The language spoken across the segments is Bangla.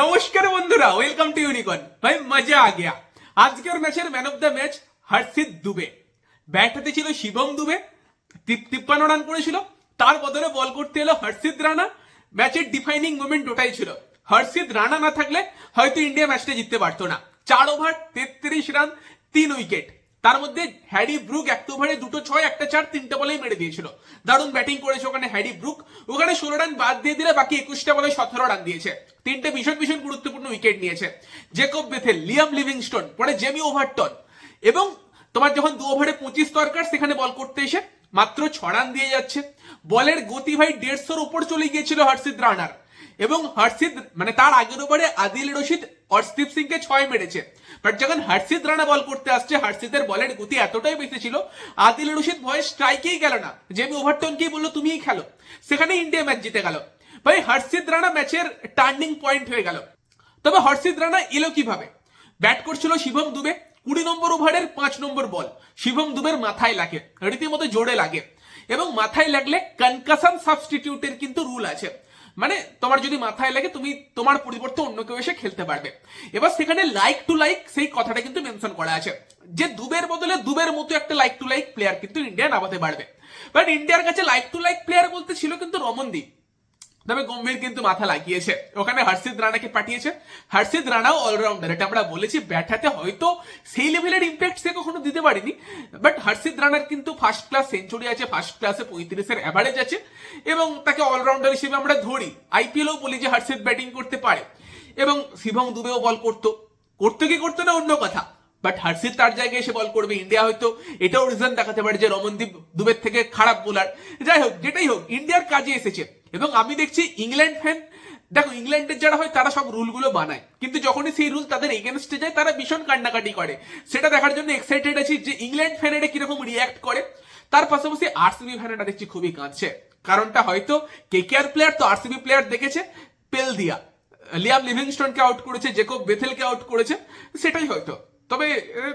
নমস্কার বন্ধুরা ওয়েলকাম টু ইউনিকন ভাই, মজা আ গিয়া। আজকের ম্যাচের man of the match Harshit Dube. Bat হাতে ছিল শিবম দুবে তিপ্পান্ন রান করেছিল। তার বদলে বল করতে এলো হর্ষিত রানা। ম্যাচের ডিফাইনিং মোমেন্ট ওটাই ছিল। হর্ষিত রানা না থাকলে হয়তো ইন্ডিয়া ম্যাচটা জিততে পারতো না। চার ওভার তেত্রিশ রান তিন উইকেট তার মধ্যে হ্যারি ব্রুক এক ওভারে দুটো ছয়, একটা চার, তিনটে বলেই মেরে দিয়েছিল। দারুণ ব্যাটিং করেছে ওখানে হ্যারি ব্রুক। ওখানে ষোলো রান বাদ দিয়ে দিলে বাকি একুশটা বলে সতেরো রান দিয়েছে। তিনটে ভীষণ ভীষণ গুরুত্বপূর্ণ উইকেট নিয়েছে। জেকব বেথেল, লিয়াম লিভিংস্টোন, পরে জেমি ওভারটন। এবং তোমার যখন দু ওভারে পঁচিশ দরকার সেখানে বল করতে এসে মাত্র ছ রান দিয়ে যাচ্ছে। বলের গতি ভাই দেড়শোর উপর চলে গিয়েছিল হর্ষিত রানার। এবং হর্ষিত মানে তার আগের ওভারে আদিল রশিদ, অর্শদীপ সিংকে ছয় মেরেছে। বাট যখন হর্ষিত রানা বল করতে আসছে হর্ষিতের বলের গতি এতটাই বেশি ছিল আদিল রশিদ ভয়ে স্ট্রাইকেই গেল না। যে জেমি ওভারটনকেই বলল, তুমিই খেলো। সেখানে ইন্ডিয়া ম্যাচ জিতে গেল। ভাই হর্ষিত রানা ম্যাচের টার্নিং পয়েন্ট হয়ে গেল। তবে হর্ষিত রানা এলো কীভাবে? ব্যাট করছিল শিবম দুবে, কুড়ি নম্বর ওভারের পাঁচ নম্বর বল শিবম দুবের মাথায় লাগে, রীতিমতো জোরে লাগে। এবং মাথায় লাগলে কনকাশন সাবস্টিটিউটের কিন্তু রুল আছে। মানে তোমার যদি মাথায় লাগে, তুমি তোমার পরিবর্তে অন্য কেউ এসে খেলতে পারবে। এবার সেখানে লাইক টু লাইক সেই কথাটা কিন্তু মেনশন করা আছে। যে দুবের বদলে দুবের মতো একটা লাইক টু লাইক প্লেয়ার কিন্তু ইন্ডিয়া নামাতে পারবে। বাট ইন্ডিয়ার কাছে লাইক টু লাইক প্লেয়ার বলতে ছিল কিন্তু রমনদীপ। তবে গম্ভীর কিন্তু মাথা লাগিয়েছে। ওখানে হর্ষিত রানাকে পাঠিয়েছে। হর্ষিত রানাও অলরাউন্ডার এটা আমরা বলেছি, ব্যাটাতে হয়তো সেই লেভেলের ইম্প্যাক্ট সে কখনো দিতে পারেনি। বাট হর্ষিত রানার কিন্তু ফার্স্ট ক্লাস সেঞ্চুরি আছে ফার্স্ট ক্লাসে পঁয়ত্রিশের অ্যাভারেজ আছে। এবং তাকে অলরাউন্ডার হিসেবে আমরা ধরি। আইপিএলও বলি যে হর্ষিত ব্যাটিং করতে পারে। এবং শিবম দুবেও বল করতো। করতো কি করতো না, অন্য কথা। বাট হার্ষিত তার জায়গায় এসে বল করবে। ইন্ডিয়া হয়তো এটাও রিজন দেখাতে পারে যে রমনদীপ দুবের থেকে খারাপ বোলার যাই হোক, যেটাই হোক ইন্ডিয়ার কাজে এসেছে। এবং আমি দেখছি ইংল্যান্ড ফ্যান দেখো ইংল্যান্ডের যারা হয় তারা সব রুলগুলো বানায়। কিন্তু যখনই সেই রুল তাদের এগেনস্টে যায়, তারা ভীষণ কান্নাকাটি করে। সেটা দেখার জন্য এক্সাইটেড আছি যে ইংল্যান্ড ফ্যানেরা কীরকম রিয়াক্ট করে। তার পাশাপাশি আরসিবি ফ্যানেরা দেখছি খুবই কাঁদছে। কারণটা হয়তো কেকেআর প্লেয়ার তো আরসিবি প্লেয়ার দেখেছে পেল দিয়া লিয়াম লিভিংস্টনকে আউট করেছে, জেকব বেথেলকে আউট করেছে, সেটাই হয়তো। তবে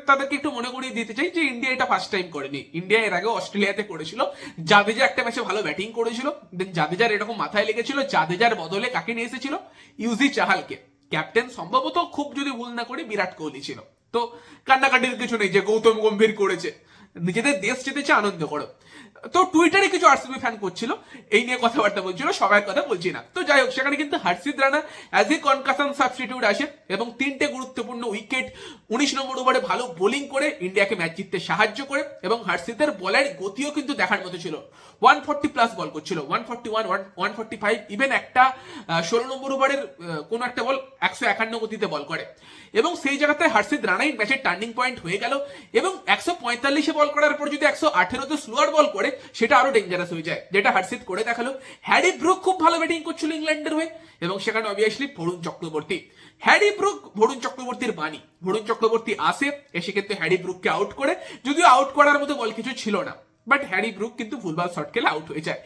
তাদেরকে একটু মনে করিয়ে দিতে চাই যে ইন্ডিয়া এটা ফার্স্ট টাইম করেনি। ইন্ডিয়া এর আগে অস্ট্রেলিয়াতে করেছিল। জাদেজা একটা ম্যাচে ভালো ব্যাটিং করেছিল। দেন জাদেজার এরকম মাথায় লেগেছিল, জাদেজার বদলে কাকে নিয়ে এসেছিল? ইউজি চাহালকে ক্যাপ্টেন সম্ভবত খুব যদি ভুল না করি বিরাট কোহলি ছিল। তো কান্নাকাটির কিছু নেই যে গৌতম গম্ভীর করেছে। নিজেদের দেশ জিতেছে আনন্দ করো। তো টুইটারে কিছু আরসিবি ফ্যান করছিল, এই নিয়ে কথাবার্তা বলছিল সবার কথা বলছি না। তো যাই হোক, সেখানে কিন্তু Harshit Rana as a concussion substitute আসে এবং তিনটে গুরুত্বপূর্ণ উইকেট উনিশ নম্বর ওভারে ভালো বোলিং করে ইন্ডিয়াকে ম্যাচ জিততে সাহায্য করে এবং হার্ষিদের বলের গতিও কিন্তু দেখার মতো ছিল। ওয়ান ফর্টি প্লাস বল করছিল one forty one one forty five even একটা ষোলো নম্বর ওভারের কোনো একটা বল একশো একান্ন গতিতে বল করে। এবং সেই জায়গাতে হার্ষিদ রানাই ম্যাচের টার্নিং পয়েন্ট হয়ে গেল এবং একশো পঁয়তাল্লিশে বল করার পর যদি একশো আঠেরোতে স্লোয়ার বল করে সেটা আরও ডেঞ্জারাস হয়ে যায়। যেটা হার্সিত করে দেখাল, হ্যারি ব্রুক খুব ভালো ব্যাটিং করছিল ইংল্যান্ডের হয়ে, এবং সেখানে obviously Varun Chakravarthy. Harry Brook Varun চক্রবর্তীর বাণী। ভরুণ চক্রবর্তী আসে, এসে কিন্তু হ্যারি ব্রুককে আউট করে, যদিও আউট করার মতো বল কিছু ছিল না। বাট হ্যারি ব্রুক কিন্তু ফুটবল শট খেলে আউট হয়ে যায়।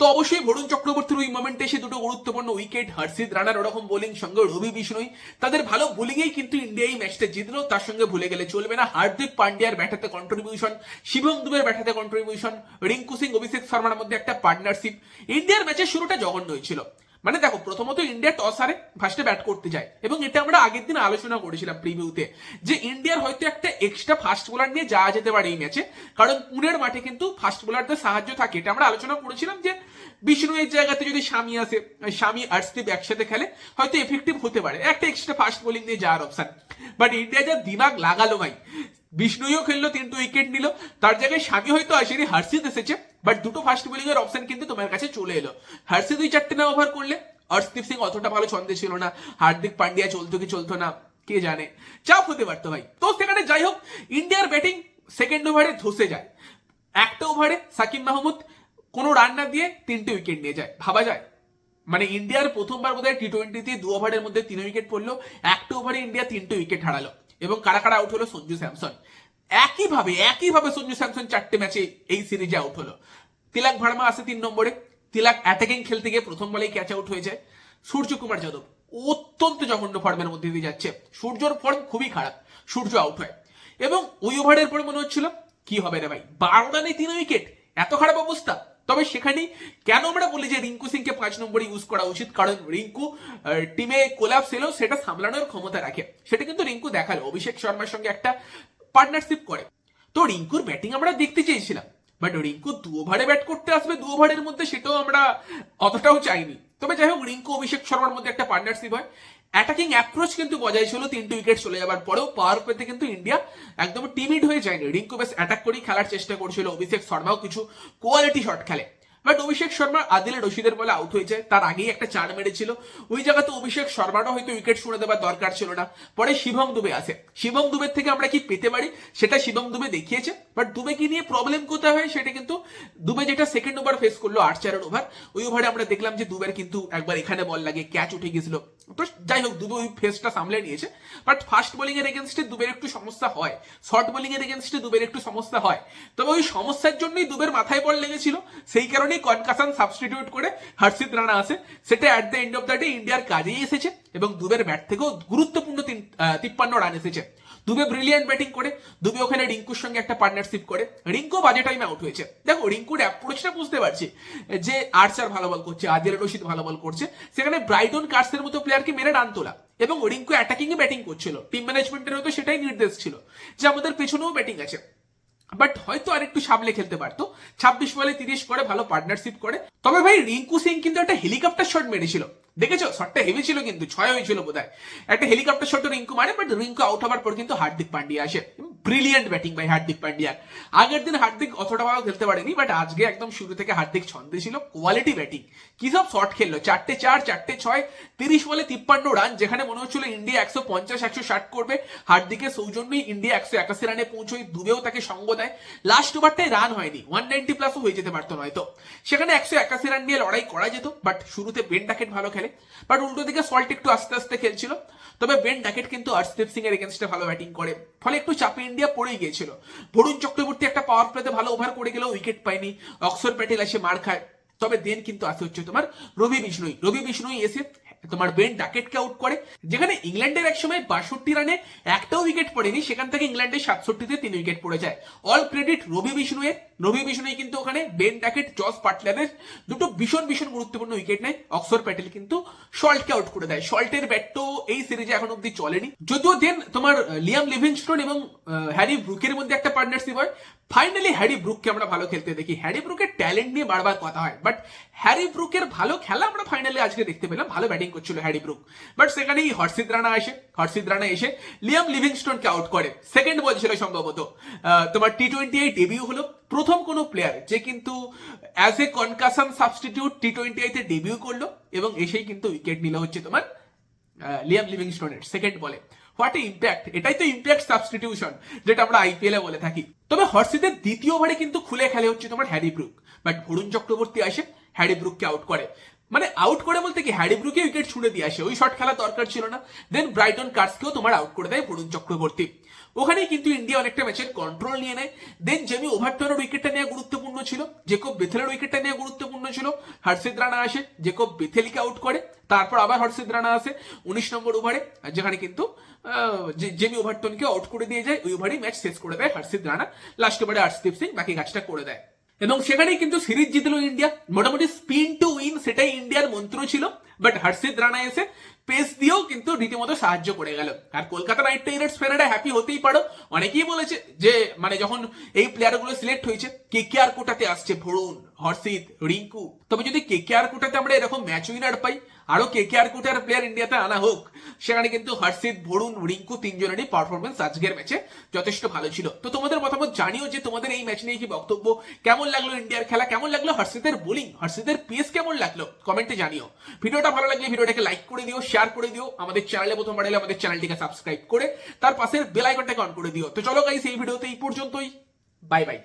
তো অবশ্যই বরুণ চক্রবর্তীর ওই মোমেন্টে এসে দুটো গুরুত্বপূর্ণ উইকেট হর্ষিত রানার ওরকম বোলিং সঙ্গে রবি বিষ্ণুই, তাদের ভালো বোলিংয়েই কিন্তু ইন্ডিয়া এই ম্যাচটা জিতলো, তার সঙ্গে ভুলে গেলে চলবে না। হার্দিক পান্ডিয়ার ব্যাটাতে কন্ট্রিবিউশন শিবম দুবের ব্যাটাতে কন্ট্রিবিউশন রিঙ্কু সিং, অভিষেক শর্মার মধ্যে একটা পার্টনারশিপ ইন্ডিয়ার ম্যাচের শুরুটা জঘন্য হয়েছিল। মানে দেখো, প্রথমত ইন্ডিয়া টস হারে ফার্স্টে ব্যাট করতে যায়। এবং এটা আমরা আগের দিন আলোচনা করেছিলাম প্রিভিউতে যে ইন্ডিয়ার হয়তো একটা এক্সট্রা ফাস্ট বোলার নিয়ে যাওয়া যেতে পারে এই ম্যাচে কারণ পুনের মাঠে কিন্তু ফাস্ট বোলারদের সাহায্য থাকে। এটা আমরা আলোচনা করেছিলাম যে বিষ্ণু এর জায়গাতে যদি স্বামী আসে, স্বামী আর আর্শদীপ একসাথে খেলে, হয়তো এফেক্টিভ হতে পারে। একটা এক্সট্রা ফাস্ট বোলিং নিয়ে যাওয়ার অপশন বাট ইন্ডিয়া যা দিমাগ লাগালো ভাই, বিষ্ণুইও খেললো, তিনটে উইকেট নিল। তার জায়গায় স্বামী হয়তো আসেনি, হার্ষিত এসেছে। বাট দুটো ফাস্ট বোলিং এর অপশন কিন্তু তোমার কাছে চলে এলো। হার্ষিত দুই চারটে না ওভার করলে অর্শদীপ সিং অতটা ভালো ছন্দে ছিল না হার্দিক পান্ডিয়া চলতো কি চলতো না, কে জানে? চাপ হতে পারতো ভাই। তো সেখানে যাই হোক ইন্ডিয়ার ব্যাটিং সেকেন্ড ওভারে ধসে যায়। একটা ওভারে সাকিব মাহমুদ কোনো রান না দিয়ে তিনটে উইকেট নিয়ে যায়। ভাবা যায়? মানে ইন্ডিয়ার প্রথমবার বোধহয় টি টোয়েন্টিতে দু ওভারের মধ্যে তিন উইকেট পড়ল, একটা ওভারে ইন্ডিয়া তিনটে উইকেট হারালো। এবং কারা কারা আউট হলো? সঞ্জু স্যামসন। একইভাবে একইভাবে সঞ্জু স্যামসন চারটে ম্যাচে এই সিরিজে আউট হলো। তিলাক ভার্মা আছে তিন নম্বরে। তিলাক অ্যাটাকিং খেলতে গিয়ে প্রথম বলেই ক্যাচ আউট হয়ে যায়। সূর্য কুমার যাদব অত্যন্ত জঘন্য ফর্মের মধ্যে দিয়ে যাচ্ছে। সূর্যর ফর্ম খুবই খারাপ। সূর্য আউট হয়। এবং ওই ওভারের পরে মনে হচ্ছিল, কি হবে রে ভাই? বারো রানে তিন উইকেট এত খারাপ অবস্থা। তবে সেখানেই কেন আমরা বলি যে রিঙ্কু সিংকে পাঁচ নম্বরে ইউজ করা উচিত? কারণ রিঙ্কু টিমে কোলাপস এলেও সেটা সামলানোর ক্ষমতা রাখে। সেটা কিন্তু রিঙ্কু দেখাল। অভিষেক শর্মার সঙ্গে একটা পার্টনারশিপ করে। তো রিঙ্কুর ব্যাটিং আমরা দেখতে চেয়েছিলাম। বাট রিঙ্কু দু ওভারে ব্যাট করতে আসবে দু ওভারের মধ্যে সেটাও আমরা অতটাও চাইনি। তবে যাই হোক, রিঙ্কু, অভিষেক শর্মার মধ্যে একটা পার্টনারশিপ হয়। অ্যাটাকিং অ্যাপ্রোচ কিন্তু বজায় ছিল, তিনটে উইকেট চলে যাবার পরেও পাওয়ার পেতে কিন্তু ইন্ডিয়া একদম টিমিড হয়ে যায়নি। রিঙ্কু বেশ অ্যাটাক করেই খেলার চেষ্টা করছিল, অভিষেক শর্মাও কিছু কোয়ালিটি শট খেলে। বাট অভিষেক শর্মা আদিল রশিদের বলে আউট হয়ে যায় তার আগেই একটা চার মেরেছিল। ওই জায়গাতে অভিষেক শর্মারও হয়তো উইকেট শুনে দেওয়ার দরকার ছিল না। পরে শিবম দুবে আসে শিবম দুবের থেকে আমরা কি পেতে পারি? সেটা শিবম দুবে দেখিয়েছে। বাট দুবে কি নিয়ে প্রবলেম কোথায় হয় সেটা কিন্তু দুবে যেটা সেকেন্ড ওভার ফেস করল আট চারের ওভার ওই ওভারে আমরা দেখলাম যে দুবের কিন্তু একবার এখানে বল লাগে ক্যাচ উঠে গেছিল। তো যাই হোক, দুবে ওই ফেসটা সামলে নিয়েছে। বাট ফাস্ট বোলিং এর এগেনস্টে দুবের একটু সমস্যা হয়। শর্ট বোলিং এর এগেনস্টে দুবের একটু সমস্যা হয়। তবে ওই সমস্যার জন্যই দুবের মাথায় বল লেগেছিল। সেই কারণেই কনকাসান সাবস্টিটিউট করে হর্ষিত রানা আসে সেটা at the end of the day ইন্ডিয়ার কাজেই এসেছে এবং দুবের ব্যাট থেকেও গুরুত্বপূর্ণ তিপ্পান্ন রান এসেছে। দুবে ব্রিলিয়ান্ট ব্যাটিং করে, দুবে ওখানে রিঙ্কুর সঙ্গে একটা পার্টনারশিপ করে। রিঙ্কু বাজে টাইমে আউট হয়েছে। দেখো, রিঙ্কুর অ্যাপ্রোচটা বুঝতে পারছি যে আর্চার ভালো বল করছে আদিল রশিদ ভালো বল করছে। সেখানে ব্রাইটন কার্সের মতো প্লেয়ারকে মেরে রান তোলা এবং রিঙ্কু অ্যাটাকিং এ ব্যাটিং করছিল। টিম ম্যানেজমেন্টের হয়তো সেটাই নির্দেশ ছিল যে আমাদের পেছনেও ব্যাটিং আছে। বাট হয়তো আর একটু সামলে খেলতে পারতো। ছাব্বিশ বলে তিরিশ করে, ভালো পার্টনারশিপ করে। তবে ভাই, রিঙ্কু সিং কিন্তু একটা হেলিকপ্টার শট মেরেছিল। দেখেছ? শটটা হেভি ছিল কিন্তু, ছয় হয়েছিল বোধ একটা হেলিকপ্টার শট রিঙ্কু মারে বাট রিঙ্কু আউট হওয়ার পর কিন্তু হার্দিক পান্ডিয়া আসে। ব্রিলিয়ান্ট ব্যাটিং ভাই হার্দিক পান্ডিয়ার আগের দিন হার্দিক অতটা ভালো খেলতে পারেনি বাট আজকে একদম শুরু থেকে হার্দিক ছন্দে ছিল। কোয়ালিটি ব্যাটিং কি সব শট খেললো? চারটে চার, চারটে ছয়, তিরিশ বলে তিপ্পান্ন রান যেখানে মনে হচ্ছিল ইন্ডিয়া একশো পঞ্চাশ, একশো ষাট করবে। হার্দিকের সৌজন্যই ইন্ডিয়া একশো একাশি রানে পৌঁছয়, দুবেও তাকে সঙ্গ দেয়। লাস্ট ওভারটাই রান হয়নি। ওয়ান নাইনটি প্লাসও হয়ে যেতে পারতো নয়তো। সেখানে একশো একাশি রান নিয়ে লড়াই করা যেত বাট শুরুতে বেন ডাকেট ভালো খেলে। বাট উল্টো দিকে সল্ট একটু আস্তে আস্তে খেলছিল। তবে বেন ডাকেট কিন্তু হর্ষদীপ সিং এর এগেনস্টে ভালো ব্যাটিং করে। ফলে একটু চাপে ইন্ডিয়া পড়ে গিয়েছিল। বরুণ চক্রবর্তী একটা পাওয়ার প্লেতে ভালো ওভার করে গেলেও উইকেট পায়নি। অক্সর প্যাটেল এসে মার খায়। তবে দেন কিন্তু আসে হচ্ছে তোমার রবি বিষ্ণুই। রবি বিষ্ণুই এসে তোমার বেন ডাকেটকে আউট করে, যেখানে ইংল্যান্ডের এক সময় বাষট্টি রানে একটাও উইকেট পড়েনি, সেখান থেকে ইংল্যান্ডের সাতষট্টিতে তিন উইকেট পড়ে যায়। অল ক্রেডিট রবি বিষ্ণুয়ের। রবি বিষ্ণুই কিন্তু ওখানে বেন ডাকেট জস পাটলারের দুটো ভীষণ ভীষণ গুরুত্বপূর্ণ উইকেট নেয়। অক্সর প্যাটেল কিন্তু শল্টকে আউট করে দেয়। শল্টের ব্যাট তো এই সিরিজে এখন অব্দি চলেনি। যদিও দেন তোমার লিয়াম লিভিংস্টোন এবং হ্যারি ব্রুকের মধ্যে একটা পার্টনারশিপ হয়। ফাইনালি হ্যারি ব্রুককে আমরা ভালো খেলতে দেখি। হ্যারি ব্রুকের ট্যালেন্ট নিয়ে বারবার কথা হয় বাট হ্যারি ব্রুকের ভালো খেলা আমরা ফাইনালি আজকে দেখতে পেলাম। ভালো ব্যাটিং করছিল হ্যারি ব্রুক বাট সেখানেই হর্ষিত রানা আসে, হর্ষিত রানা এসে লিয়াম লিভিংস্টোনকে আউট করে। সেকেন্ড বল ছিল সম্ভবত। তোমার টি টোয়েন্টি এই ডেবিউ হলো। প্রথম কোনো প্লেয়ার যে কিন্তু as a concussion substitute T twenty আইতে ডেবিউ করল এবং এসেই কিন্তু উইকেট নিল হচ্ছে তোমার লিয়াম লিভিংস্টোনের সেকেন্ড বলে হোয়াট এ। ইম্প্যাক্ট এটাই তো ইম্প্যাক্ট সাবস্টিটিউশন যেটা আমরা আইপিএল এ বলে থাকি। তবে হর্ষিদের দ্বিতীয় ওভারে কিন্তু খুলে খেলে হচ্ছে তোমার Harry Brook. But Varun Chakravarthy আসে, হ্যারি ব্রুককে আউট করে। মানে আউট করে বলতে কি, হ্যারি ব্রুকে উইকেট ছুঁড়ে দিয়ে আসে। ওই শট খেলা দরকার ছিল না। দেন ব্রাইটন কার্সকেও তোমার আউট করে দেয় বরুণ চক্রবর্তী। ওখানেই কিন্তু ইন্ডিয়া অনেকটা ম্যাচের কন্ট্রোল নিয়ে নেয়। দেন জেমি ওভারটনের উইকেটটা নেওয়া গুরুত্বপূর্ণ ছিল। জেকব বেথেলের উইকেটটা নেওয়া গুরুত্বপূর্ণ ছিল। হর্ষিত রানা আসে জেকব বেথেলিকে আউট করে। তারপর আবার হর্ষিত রানা আসে উনিশ নম্বর ওভারে যেখানে কিন্তু জেমি ওভারটনকে আউট করে দিয়ে যায়। ওই ওভারেই ম্যাচ শেষ করে দেয় হর্ষিত রানা লাস্ট ওভারে হর্ষদীপ সিং বাকি কাজটা করে দেয়। এবং সেখানেই কিন্তু সিরিজ জিতলো ইন্ডিয়া। মোটামুটি স্পিন টু উইন সেটাই ইন্ডিয়ার মন্ত্র ছিল বাট হর্ষিত রানা এসে পেস দিয়েও কিন্তু রীতিমতো সাহায্য করে গেল। আর কলকাতা নাইট রাইডার্স ফ্যানেরা হ্যাপি হতেই পারো। অনেকেই বলেছে যে মানে যখন এই প্লেয়ারগুলো সিলেক্ট হয়েছে কে কে আর কোটাতে আসছে ভরুণ হর্ষিত, রিঙ্কু। তবে যদি কে কে আর কোটাতে আমরা এরকম ম্যাচ উইনার পাই আরও কে কে আর কোটার প্লেয়ার ইন্ডিয়াতে আনা হোক, সেখানে কিন্তু হর্ষিত ভরুণ রিঙ্কু তিনজনেরই পারফরমেন্স আজকের ম্যাচে যথেষ্ট ভালো ছিল। তো তোমাদের মতামত জানিও যে তোমাদের এই ম্যাচ নিয়ে কি বক্তব্য? কেমন লাগল ইন্ডিয়ার খেলা? কেমন লাগল হর্ষিতের বোলিং হর্ষিতের পেস কেমন লাগল? কমেন্টে জানিও। ভিডিওটা ভালো লাগলে ভিডিওটাকে লাইক করে দিও শেয়ার করে দিও, আমাদের চ্যানেলে প্রথমবার এলে আমাদের চ্যানেলটিকে সাবস্ক্রাইব করে, তার পাশের বেল আইকনটাকে অন করে দিও। তো চলো গাইস এই ভিডিওতে এই পর্যন্তই। Bye bye